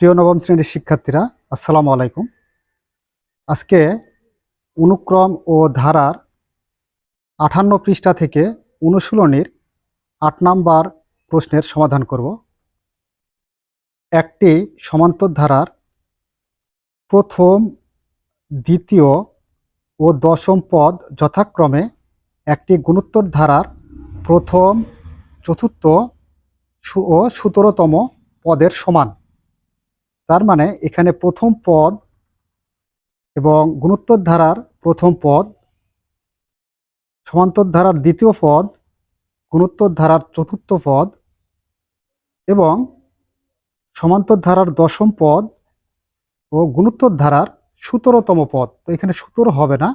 প্রিয় নবম শ্রেণির শিক্ষার্থীরা, আসসালামু আলাইকুম। আজকে অনুক্রম ও ধারার আঠান্ন পৃষ্ঠা থেকে অনুশীলনীর আট নাম্বার প্রশ্নের সমাধান করব। একটি সমান্তর ধারার প্রথম, দ্বিতীয় ও দশম পদ যথাক্রমে একটি গুণোত্তর ধারার প্রথম, চতুর্থ ও সতেরোতম পদের সমান। তার মানে এখানে প্রথম পদ এবং গুণোত্তর ধারার প্রথম পদ সমান্তর ধারার দ্বিতীয় পদ গুণোত্তর ধারার চতুর্থ পদ এবং সমান্তর ধারার দশম পদ ও গুণোত্তর ধারার সতেরোতম পদ। তো এখানে সতেরো হবে না,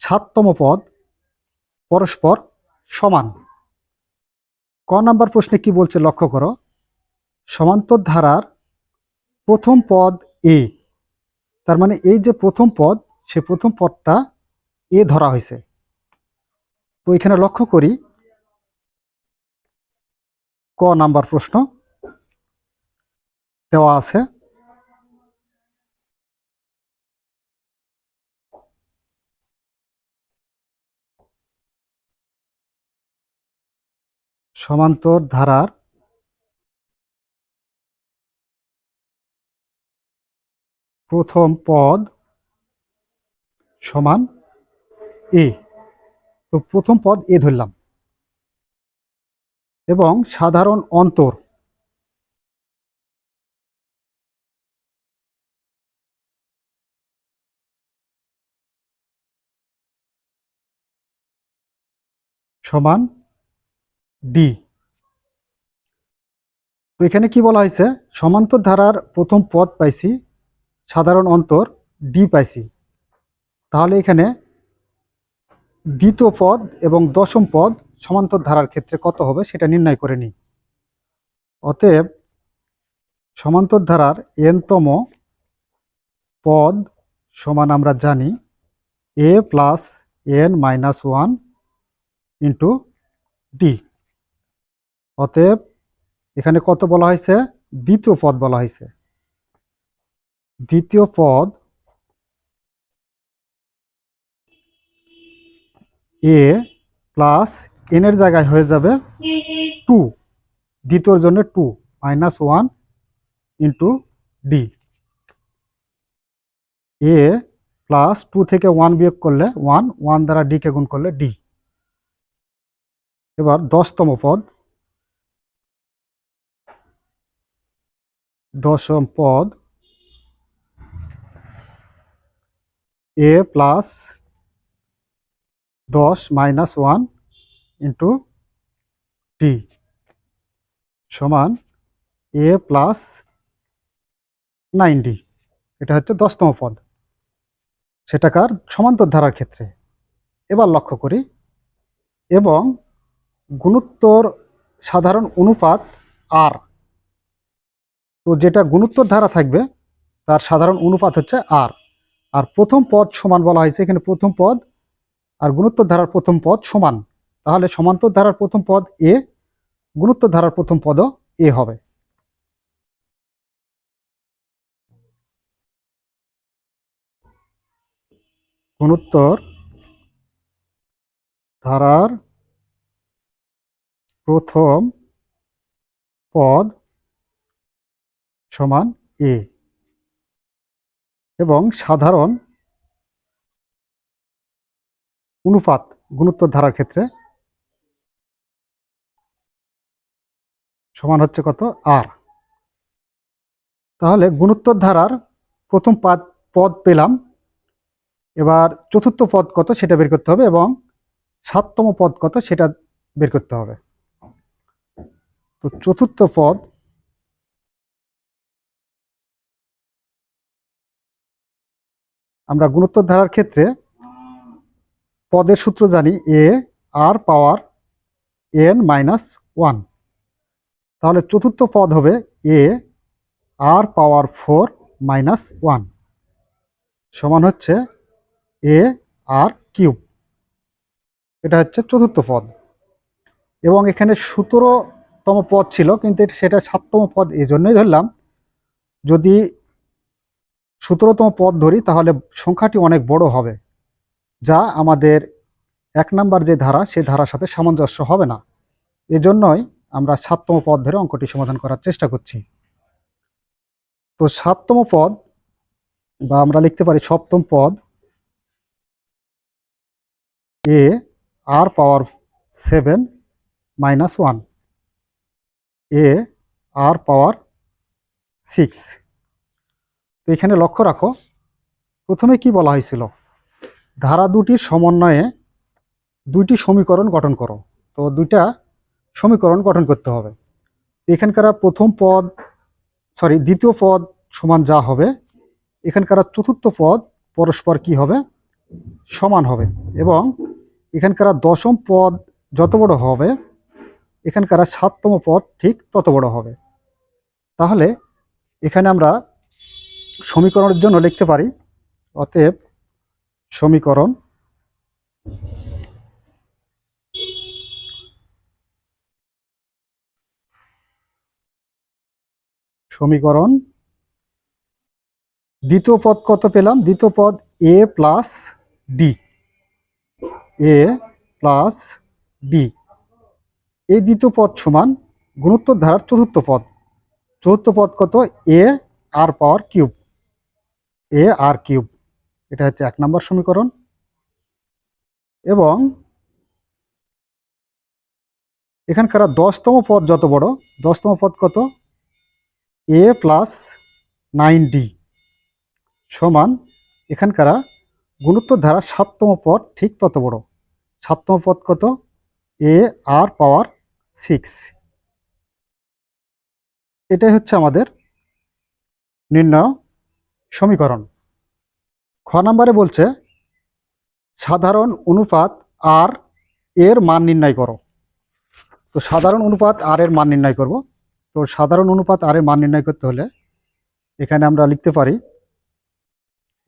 সাততম পদ পরস্পর সমান। ক নাম্বার প্রশ্নে কি বলছে লক্ষ্য করো সমান্তর ধারার প্রথম পদ এ। তার মানে এই যে প্রথম পদ, সে প্রথম পদটা এ ধরা হয়েছে। তো এখানে লক্ষ্য করি, ক নাম্বার প্রশ্ন দেওয়া আছে। সমান্তর ধারার প্রথম পদ সমান এ। তো প্রথম পদ এ ধরলাম। এবং সাধারণ অন্তর সমান ডি। তো এখানে কি বলা হয়েছে? সমান্তর ধারার প্রথম পদ পাইছি সাধারণ অন্তর ডি পাইছি। তাহলে এখানে দ্বিতীয় পদ এবং দশম পদ সমান্তর ধারার ক্ষেত্রে কত হবে সেটা নির্ণয় করে নিই। অতএব সমান্তর ধারার এনতম পদ সমান আমরা জানি A plus N minus one into D. অতএব এখানে কত বলা হয়েছে? দ্বিতীয় পদ বলা হয়েছে। দ্বিতীয় পদ এ প্লাস এনের জায়গায় হয়ে যাবে টু। দ্বিতীয়র জন্য two, minus one into D. A plus two থেকে ওয়ান বিয়োগ করলে ওয়ান ওয়ান দ্বারা ডিকে গুণ করলে ডি। এবার দশতম পদ। দশম পদ এ প্লাস দশ মাইনাস ওয়ান ইন্টু ডি সমান এ প্লাস নাইন ডি এটা হচ্ছে দশতম পদ। সেটাকার সমান্তর ধারার ক্ষেত্রে। এবার লক্ষ্য করি। এবং গুণোত্তর সাধারণ অনুপাত আর তো যেটা গুণোত্তর ধারা থাকবে, তার সাধারণ অনুপাত হচ্ছে আর আর প্রথম পদ সমান বলা হয়েছে, এখানে প্রথম পদ আর গুণোত্তর ধারার প্রথম পদ সমান। তাহলে সমান্তর ধারার প্রথম পদ এ গুণোত্তর ধারার প্রথম পদও এ হবে। গুণোত্তর ধারার প্রথম পদ সমান এ। এবং সাধারণ অনুপাত গুণোত্তর ধারার ক্ষেত্রে সমান হচ্ছে কত? আর তাহলে গুণোত্তর ধারার প্রথম পাদ, পদ পেলাম। এবার চতুর্থ পদ কত সেটা বের করতে হবে এবং সাততম পদ কত সেটা বের করতে হবে। তো চতুর্থ পদ আমরা গুণোত্তর ধারার ক্ষেত্রে পদের সূত্র জানি A, R power N minus one. তাহলে চতুর্থ পদ হবে A, R power four minus one. সমান হচ্ছে এ, আর কিউব। এটা হচ্ছে চতুর্থ পদ। এবং এখানে সতেরোতম পদ ছিল, কিন্তু সেটা সাততম পদ এই জন্যই ধরলাম। যদি সতেরোতম পদ ধরি, তাহলে সংখ্যাটি অনেক বড় হবে। যা আমাদের এক নাম্বার যে ধারা সেই ধারার সাথে সামঞ্জস্য হবে না। এজন্যই আমরা সাততম পদ ধরে অঙ্কটি সমাধান করার চেষ্টা করছি। তো সাততম পদ, বা আমরা লিখতে পারি সপ্তম পদ, A R power seven minus one, A R power six. তো এখানে লক্ষ্য রাখো, প্রথমে কি বলা হয়েছিল? ধারা দুটির সমন্বয়ে দুইটি সমীকরণ গঠন করো। তো দুইটা সমীকরণ গঠন করতে হবে। এখানকার প্রথম পদ সরি দ্বিতীয় পদ সমান যা হবে, এখানকার চতুর্থ পদ পরস্পর কি হবে? সমান হবে। এবং এখানকার দশম পদ যত বড় হবে, এখানকার সাততম পদ ঠিক তত বড় হবে। তাহলে এখানে আমরা সমীকরণের জন্য লিখতে পারি, অতএব সমীকরণ সমীকরণ দ্বিতীয় পদ কত পেলাম? দ্বিতীয় পদ A plus D A plus D এই দ্বিতীয় পদ সমান গুণোত্তর ধারার চতুর্থ পদ। চতুর্থ পদ কত? এ আর পাওয়ার কিউব এ আর কিউব এটা হচ্ছে এক নম্বর সমীকরণ। এবং এখানকার দশতম পদ যত বড়, দশতম পদ কত? এ প্লাস নাইন ডি সমান এখানকার গুণোত্তর ধারা সাততম পদ, ঠিক তত বড়। সাততম পদ কত? এ আর পাওয়ার সিক্স এটাই হচ্ছে আমাদের নির্ণয়। সমীকরণ। খ নাম্বারে বলছে, সাধারণ অনুপাত আর এর মান নির্ণয় করো। তো সাধারণ অনুপাত আর এর মান নির্ণয় করব। তো সাধারণ অনুপাত আর এর মান নির্ণয় করতে হলে এখানে আমরা লিখতে পারি,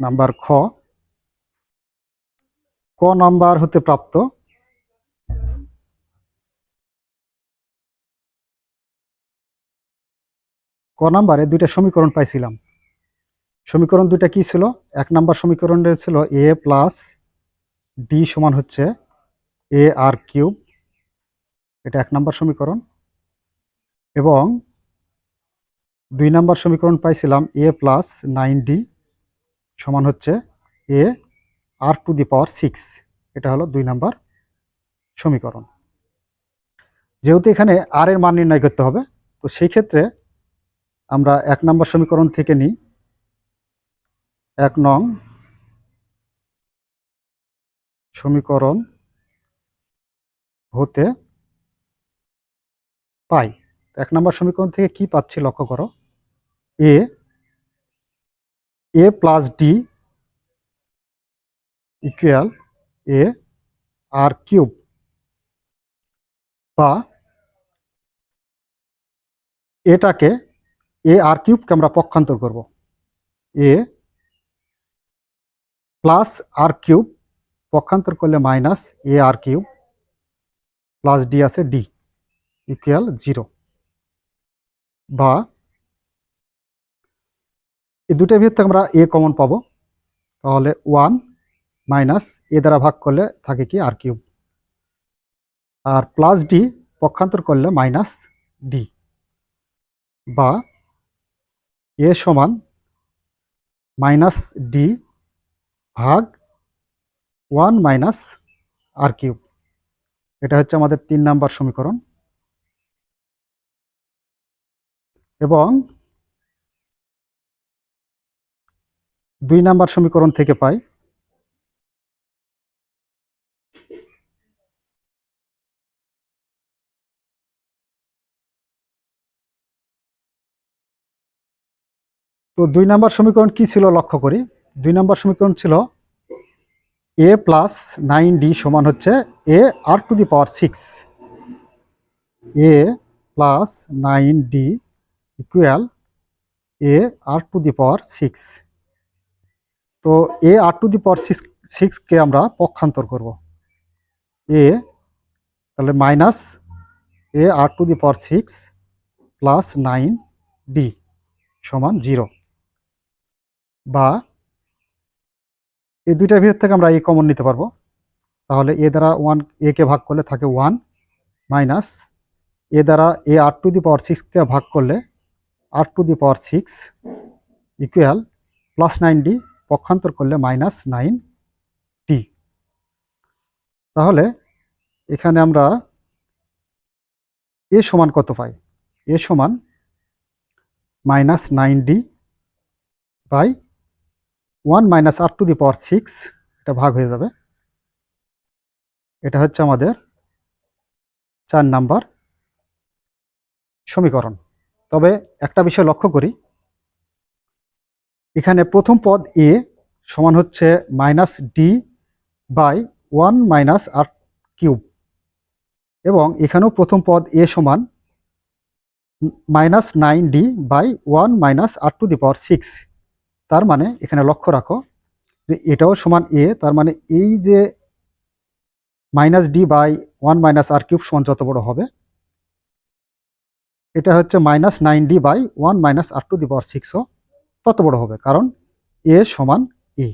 নাম্বার খ, ক নাম্বার হতে প্রাপ্ত ক নাম্বারে দুইটা সমীকরণ পাইছিলাম। সমীকরণ দুইটা কি ছিল? এক নাম্বার সমীকরণে ছিল এ প্লাস ডি সমান হচ্ছে এ আর কিউব এটা এক নাম্বার সমীকরণ। এবং দুই নাম্বার সমীকরণ পাইছিলাম এ প্লাস নাইন ডি সমান হচ্ছে A R to the power six এটা হলো দুই নাম্বার সমীকরণ। যেহেতু এখানে আর এর মান নির্ণয় করতে হবে, তো সেই ক্ষেত্রে আমরা এক নম্বর সমীকরণ থেকে নিই। এক নং সমীকরণ হতে পাই। এক নম্বর সমীকরণ থেকে কি পাচ্ছি লক্ষ্য করো? A A plus D equal A R cube বা এটাকে এ আর কিউবকে আমরা পক্ষান্তর করব। এ প্লাস আর কিউব, পক্ষান্তর করলে minus A R cube, plus D আছে ডি ইকুয়াল জিরো বা এই দুটোর ভিতর আমরা এ কমন পাবো। তাহলে ওয়ান মাইনাস এ দ্বারা ভাগ করলে থাকে কি আর কিউব। আর প্লাস ডি, পক্ষান্তর করলে মাইনাস ডি। বা এ সমান মাইনাস ডি ভাগ ওয়ান মাইনাস আর কিউব। এটা হচ্ছে আমাদের তিন নাম্বার সমীকরণ। এবং দুই নাম্বার সমীকরণ থেকে পাই তো দুই নাম্বার সমীকরণ কি ছিল লক্ষ্য করি? দুই নম্বর সমীকরণ ছিল এ প্লাস নাইন ডি সমান হচ্ছে A R to the power six A plus nine D equal A R to the power six তো A R to the power six সিক্সকে আমরা পক্ষান্তর করব। এ তাহলে minus A R to the power six plus nine D সমান zero বা এই দুইটার ভিতর থেকে আমরা এ কমন নিতে পারব। তাহলে এ দ্বারা ওয়ান এ কে ভাগ করলে থাকে ওয়ান মাইনাস এ দ্বারা এ আর টু দি পাওয়ার সিক্সকে ভাগ করলে R to the power six equal plus nine D পক্ষান্তর করলে মাইনাস নাইন টি তাহলে এখানে আমরা এ সমান কত পাই? এ সমান minus nine D by one minus R to the power six, এটা ভাগ হয়ে যাবে। এটা হচ্ছে আমাদের চার নাম্বার সমীকরণ। তবে একটা বিষয় লক্ষ্য করি। এখানে প্রথম পদ এ সমান হচ্ছে minus D by one minus R cube. এবং এখানেও প্রথম পদ এ সমান minus nine D by one minus R to the power six. তার মানে এখানে লক্ষ্য রাখো যে এটাও সমান এ, তার মানে এই যে minus D by one minus R cube সমান যত বড় হবে, এটা হচ্ছে minus nine D by one minus R to the power সিক্সও তত বড় হবে, কারণ এ সমান এ।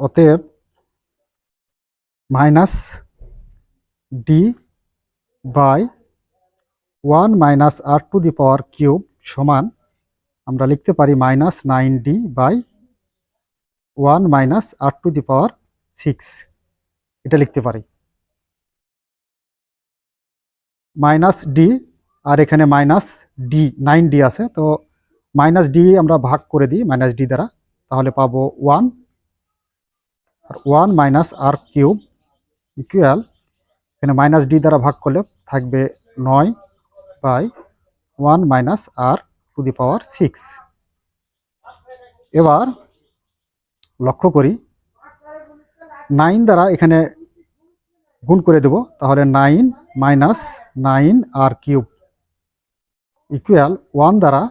অতএব minus D by one minus R to the power cube সমান আমরা লিখতে পারি minus nine D by one minus R to the power six এটা লিখতে পারি। মাইনাস ডি আর এখানে মাইনাস ডি নাইন ডি আছে। তো মাইনাস ডি আমরা ভাগ করে দিই মাইনাস ডি দ্বারা। তাহলে পাবো ওয়ান আর one minus R cube equal এখানে মাইনাস ডি দ্বারা ভাগ করলে থাকবে নয় by one minus R to the power six এবার লক্ষ্য করি নাইন দ্বারা এখানে গুণ করে দেব, তাহলে nine minus nine R cube equal one দ্বারা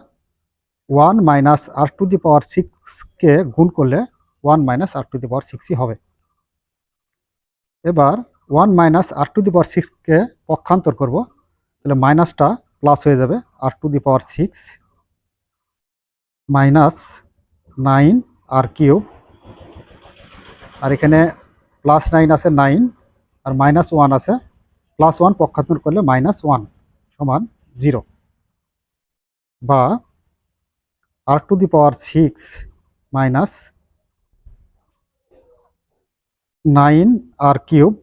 one minus R to the power সিক্সকে গুণ করলে one minus R to the power সিক্সই হবে। এবার one minus R to the power সিক্সকে পক্ষান্তর করব, তাহলে মাইনাসটা প্লাস হয়ে যাবে R to the power six minus nine R cube. আর এখানে প্লাস নাইন আছে নাইন আর মাইনাস ওয়ান আছে। প্লাস ওয়ান পক্ষান্তর করলে মাইনাস ওয়ান সমান জিরো। বা R to the power six minus nine R cube.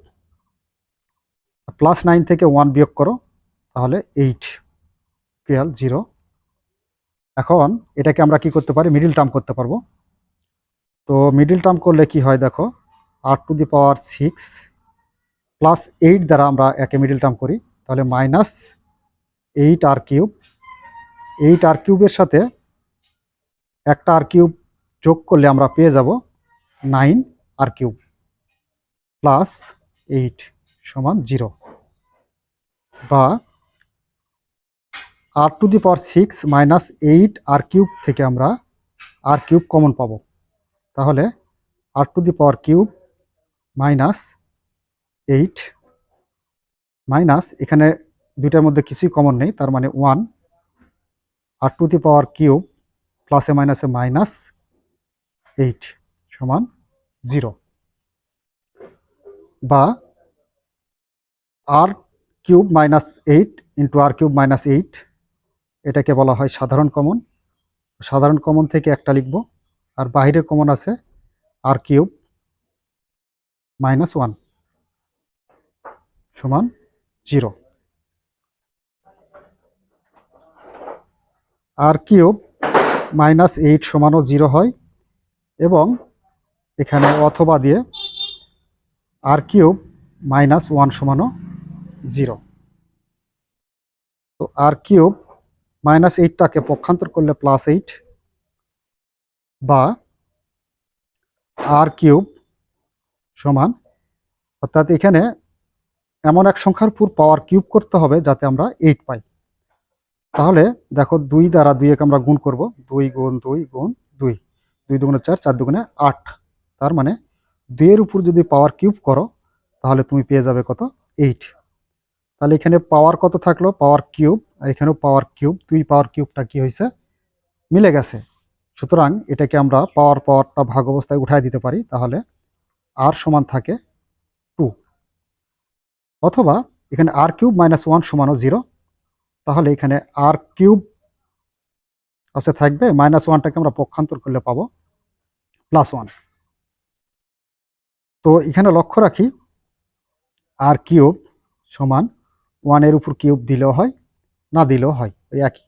Plus nine থেকে ওয়ান বিয়োগ করো, তাহলে এইট টুয়েলভ জিরো। এখন এটাকে আমরা কি করতে পারি? মিডিল টার্ম করতে পারব। তো মিডিল টার্ম করলে কি হয় দেখো? R to the power six plus eight দ্বারা আমরা একে মিডিল টার্ম করি। তাহলে minus eight R cube eight R কিউবের সাথে একটা আর কিউব যোগ করলে আমরা পেয়ে যাব nine R cube plus eight সমান জিরো বা R to the power six minus eight R cube থেকে আমরা আর কিউব কমন পাবো। তাহলে R to the power cube minus eight minus এখানে দুইটার মধ্যে কিছুই কমন নেই, তার মানে one R to the power cube প্লাসে মাইনাসে মাইনাস এইট সমান জিরো বা R cube minus eight into R cube minus eight এটাকে বলা হয় সাধারণ কমন। সাধারণ কমন থেকে একটা লিখব, আর বাহিরের কমন আছে আর কিউব মাইনাস ওয়ান সমান zero. R cube minus eight সমানও zero হয় এবং এখানে অথবা দিয়ে আর কিউব মাইনাস ওয়ান সমানও জিরো। তো আর কিউব মাইনাস এইটটাকে পক্ষান্তর করলে প্লাস এইট বা আর কিউব সমান, অর্থাৎ এখানে এমন এক সংখ্যার পুর পাওয়ার কিউব করতে হবে যাতে আমরা এইট পাই। তাহলে দেখো দুই দ্বারা দুই এক আমরা গুণ করব, দুই গুণ দুই গুণ দুই দুই দুগুণে চার চার দুগুণে আট, তার মানে দুইয়ের উপর যদি পাওয়ার কিউব করো, তাহলে তুমি পেয়ে যাবে কত? এইট তাহলে এখানে পাওয়ার কত থাকল? পাওয়ার কিউব আর এখানেও পাওয়ার কিউব দুই পাওয়ার কিউবটা কি হয়েছে? মিলে গেছে। সুতরাং এটাকে আমরা পাওয়ার পাওয়ারটা ভাগ অবস্থায় উঠায় দিতে পারি, তাহলে আর সমান থাকে টু অথবা এখানে আর কিউব মাইনাস ওয়ান সমানও জিরো তাহলে এখানে আর কিউব আছে থাকবে মাইনাস ওয়ানটাকে আমরা পক্ষান্তর করলে পাবো প্লাস ওয়ান তো এখানে লক্ষ্য রাখি আর কিউব সমান ওয়ানের উপর কিউব দিলেও হয়, না দিলেও হয়, ওই একই।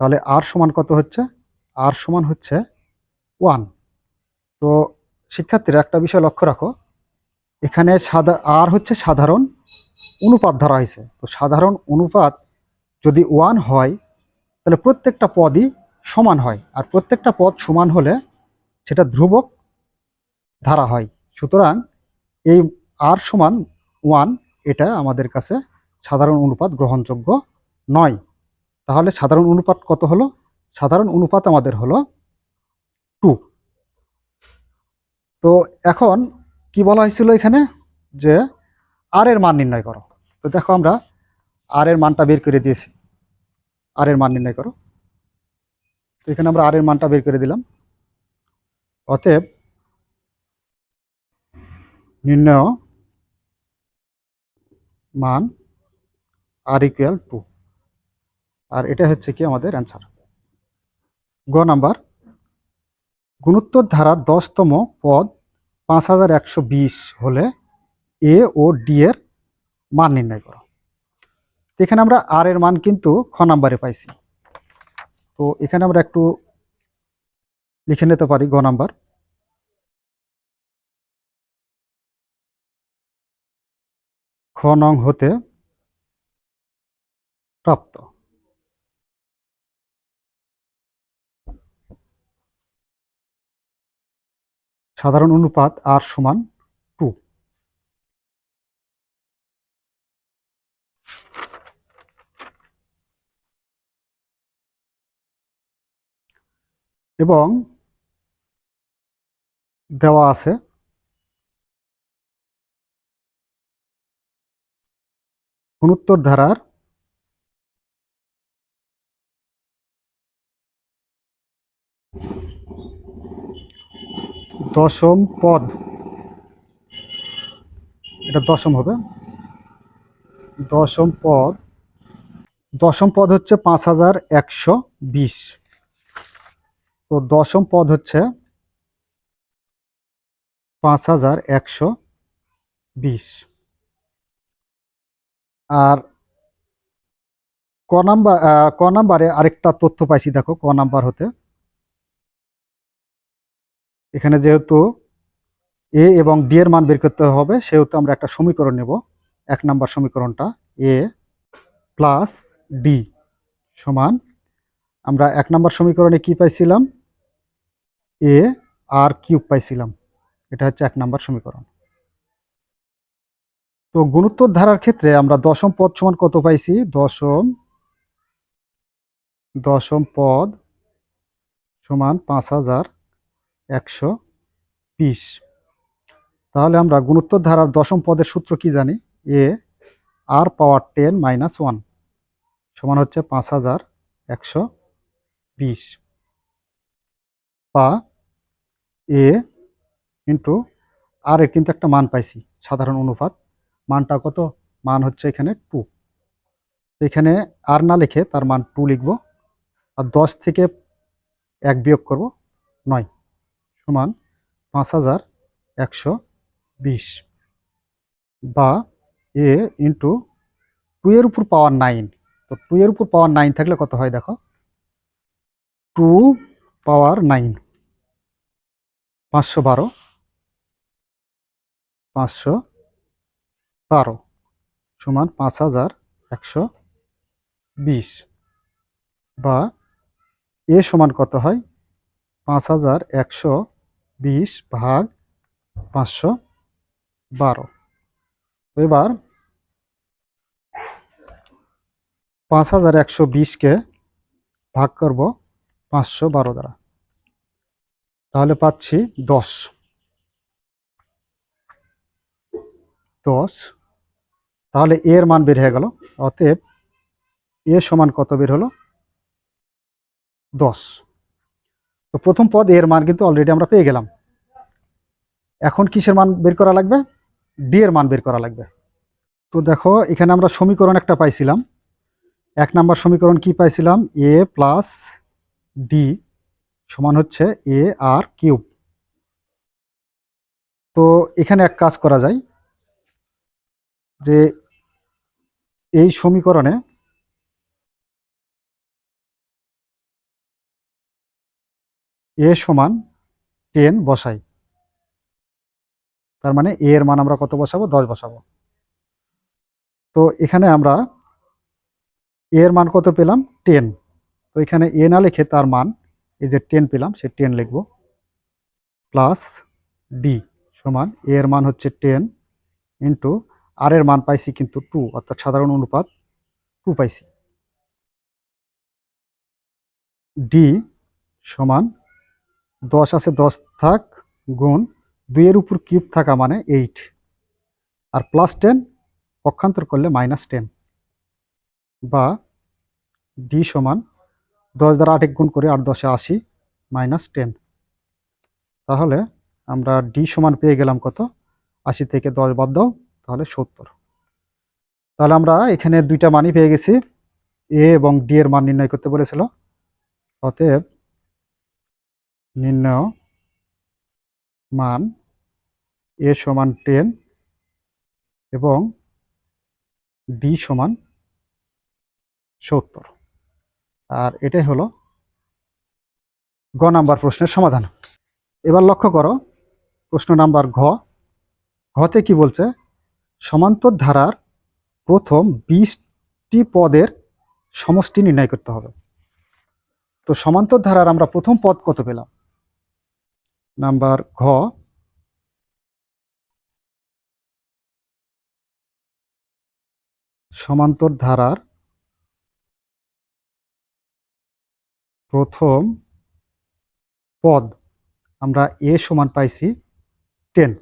তাহলে আর সমান কত হচ্ছে? আর সমান হচ্ছে ওয়ান। তো শিক্ষার্থীরা একটা বিষয় লক্ষ্য রাখো, এখানে সাদা, আর হচ্ছে সাধারণ অনুপাত ধরা হয়েছে। তো সাধারণ অনুপাত যদি ওয়ান হয়, তাহলে প্রত্যেকটা পদই সমান হয়, আর প্রত্যেকটা পদ সমান হলে সেটা ধ্রুবক ধারা হয়। সুতরাং এই আর সমান ওয়ান, এটা আমাদের কাছে সাধারণ অনুপাত গ্রহণযোগ্য নয়। তাহলে সাধারণ অনুপাত কত হলো? সাধারণ অনুপাত আমাদের হলো টু। তো এখন কি বলা হয়েছিল এখানে? যে আর এর মান নির্ণয় করো। তো দেখো আমরা আর এর মানটা বের করে দিয়েছি। আর এর মান নির্ণয় করো। তো এখানে আমরা আর এর মানটা বের করে দিলাম। অতএব নির্ণয় মান আর ইকুয়াল টু আর এটা হচ্ছে কি আমাদের অ্যান্সার গ নাম্বার, গুণোত্তর ধারার দশতম পদ পাঁচ হাজার একশো বিশ হলে এ ও ডি এর মান নির্ণয় করো। এখানে আমরা আর এর মান কিন্তু খ নাম্বারে পাইছি। তো এখানে আমরা একটু লিখে নিতে পারি গ নাম্বার। খ নং হতে প্রাপ্ত। সাধারণ অনুপাত আর সমান টু। এবং দেওয়া আছে গুণোত্তর ধারার দশম পদ। এটা দশম হবে। দশম পদ। দশম পদ হচ্ছে পাঁচ হাজার একশো বিশ। তো দশম পদ হচ্ছে পাঁচ হাজার একশো বিশ। আর ক নাম্বার ক নাম্বারে আরেকটা তথ্য পাইছি দেখো, ক নাম্বার হতে। এখানে যেহেতু এ এবং ডি এর মান বের করতে হবে, সেহেতু আমরা একটা সমীকরণ নেব। এক নাম্বার সমীকরণটা এ প্লাস ডি সমান। আমরা এক নাম্বার সমীকরণে কি পাইছিলাম? এ আর কিউব পাইছিলাম। এটা হচ্ছে এক নাম্বার সমীকরণ। তো গুণোত্তর ধারার ক্ষেত্রে আমরা দশম পদ সমান কত পাইছি? দশম দশম পদ সমান পাঁচ হাজার একশো বিশ। তাহলে আমরা গুণোত্তর ধারার দশম পদের সূত্র কি জানি? A, R power ten minus one সমান হচ্ছে পাঁচ হাজার একশো বিশ। বা, এ ইন্টু আর এর কিন্তু একটা মান পাইছি, সাধারণ অনুপাত। মানটা কত? মান হচ্ছে এখানে টু। এখানে আর না লিখে তার মান টু লিখব, আর দশ থেকে এক বিয়োগ করব নয়। সমান পাঁচ হাজার একশো বিশ বা এ ইন্টু টু এর উপর পাওয়ার নাইন তো টু এর উপর পাওয়ার নাইন থাকলে কত হয় দেখো? টু পাওয়ার নাইন পাঁচশো বারো। পাঁচশো বারো সমান পাঁচ হাজার একশো বিশ বা এ সমান কত হয়? পাঁচ হাজার একশো বিশ ভাগ পাঁচশো বারো। এবার পাঁচ হাজার একশো বিশকে ভাগ করব পাঁচশো বারো দ্বারা। তাহলে পাচ্ছি দশ। দশ। তাহলে এর মান বের হয়ে গেল। অতএব এ সমান কত বের হলো? দশ। তো প্রথম পদ এর মান কিন্তু অলরেডি আমরা পেয়ে গেলাম। এখন কিসের মান বের করা লাগবে? ডি এর মান বের করা লাগবে। তো দেখো, এখানে আমরা সমীকরণ একটা পাইছিলাম। এক নাম্বার সমীকরণ কি পাইছিলাম? এ প্লাস ডি সমান হচ্ছে এ আর কিউব তো এখানে এক কাজ করা যায় যে এই সমীকরণে এ সমান টেন বসাই। তার মানে এ এর মান আমরা কত বসাবো? দশ বসাবো। তো এখানে আমরা এ এর মান কত পেলাম? টেন। তো এখানে এ না লিখে তার মান, এই যে টেন পেলাম, সে টেন লিখব। প্লাস ডি সমান এ এর মান হচ্ছে টেন ইন্টু আর এর মান পাইছি কিন্তু টু, অর্থাৎ সাধারণ অনুপাত টু পাইছি। ডি সমান দশ আছে দশ থাক গুণ দুইয়ের উপর কিউব থাকা মানে এইট। আর প্লাস টেন পক্ষান্তর করলে মাইনাস টেন বা ডি সমান দশ দ্বারা আট এক গুণ করে আট দশে আশি মাইনাস টেন তাহলে আমরা ডি সমান পেয়ে গেলাম কত? আশি থেকে দশ বাদ দাও, তাহলে সত্তর। তাহলে আমরা এখানে দুইটা মানই পেয়ে গেছি। এ এবং ডি এর মান নির্ণয় করতে বলেছিল। অতএব নির্ণয় মান এ সমান টেন এবং ডি সমান সত্তর। আর এটাই হলো গ নাম্বার প্রশ্নের সমাধান। এবার লক্ষ্য করো, প্রশ্ন নাম্বার ঘ। ঘতে কি বলছে? সমান্তর ধারার প্রথম বিশটি পদের সমষ্টি নির্ণয় করতে হবে। তো সমান্তর ধারার আমরা প্রথম পদ কত পেলাম? নাম্বার ঘ। সমান্তর ধারার প্রথম পদ আমরা এ সমান পাইছি টেন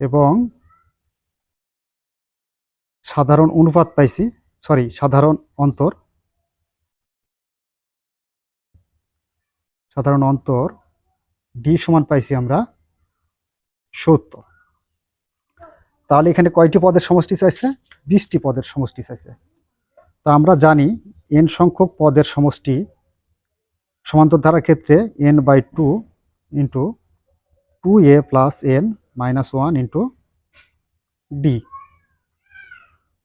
এবং সাধারণ অনুপাত পাইছি সরি সাধারণ অন্তর সাধারণ অন্তর ডি সমান পাইছি আমরা সত্তর। তাহলে এখানে কয়টি পদের সমষ্টি চাইছে? বিশটি পদের সমষ্টি চাইছে। তা আমরা জানি এন সংখ্যক পদের সমষ্টি সমান্তর ধারার ক্ষেত্রে n by two into two a plus n minus one into d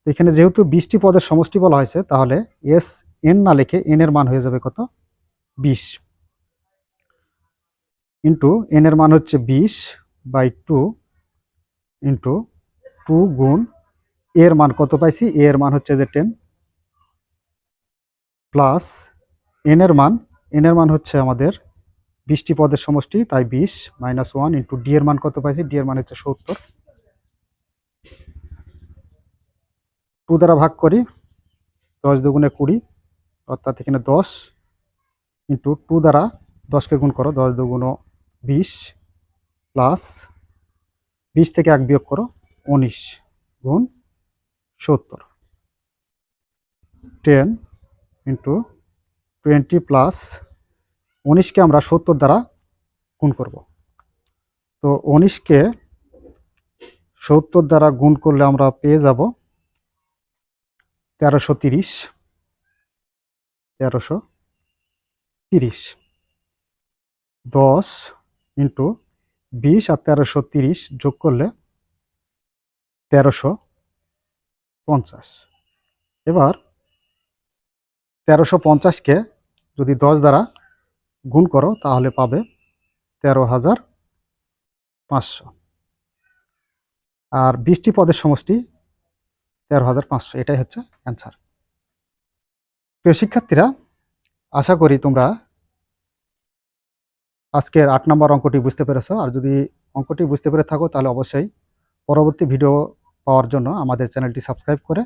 এখানে যেহেতু বিশটি পদের সমষ্টি বলা হয়েছে, তাহলে এস এন না লিখে এন এর মান হয়ে যাবে কত? বিশ। ইন্টু এন এর মান হচ্ছে বিশ বাই টু ইন্টু টু গুণ এর মান কত পাইছি? এর মান হচ্ছে যে টেন প্লাস এন এর মান এন এর মান হচ্ছে আমাদের বিশটি পদের সমষ্টি, তাই বিশ মাইনাস ওয়ান ইন্টু ডি এর মান কত পাইছি? ডি এর মান হচ্ছে সত্তর। টু দ্বারা ভাগ করি, দশ দুগুণে কুড়ি, অর্থাৎ এখানে দশ ইন্টু টু দ্বারা দশকে গুণ করো, দশ দুগুণ বিশ প্লাস বিশ থেকে এক বিয়োগ করো উনিশ গুণ সত্তর। টেন ইন্টু টোয়েন্টি প্লাস উনিশকে আমরা সত্তর দ্বারা গুণ করব। তো উনিশকে সত্তর দ্বারা গুণ করলে আমরা পেয়ে যাব তেরোশো তিরিশ। তেরোশো তিরিশ। দশ ইন্টু বিশ আর তেরোশো তিরিশ যোগ করলে তেরোশো পঞ্চাশ। এবার তেরোশো পঞ্চাশকে যদি দশ দ্বারা গুণ করো, তাহলে পাবে তেরো হাজার পাঁচশো। আর বিশটি পদের সমষ্টি তেরো হাজার পাঁচশো, এটাই হচ্ছে অ্যান্সার প্রিয় শিক্ষার্থীরা, আশা করি তোমরা আজকের আট নম্বর অঙ্কটি বুঝতে পেরেছ। আর যদি অঙ্কটি বুঝতে পেরে থাকো, তাহলে অবশ্যই পরবর্তী ভিডিও পাওয়ার জন্য আমাদের চ্যানেলটি সাবস্ক্রাইব করে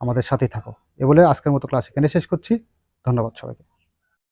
আমাদের সাথেই থাকো। এ বলে আজকের মতো ক্লাস এখানে শেষ করছি। ধন্যবাদ সবাইকে।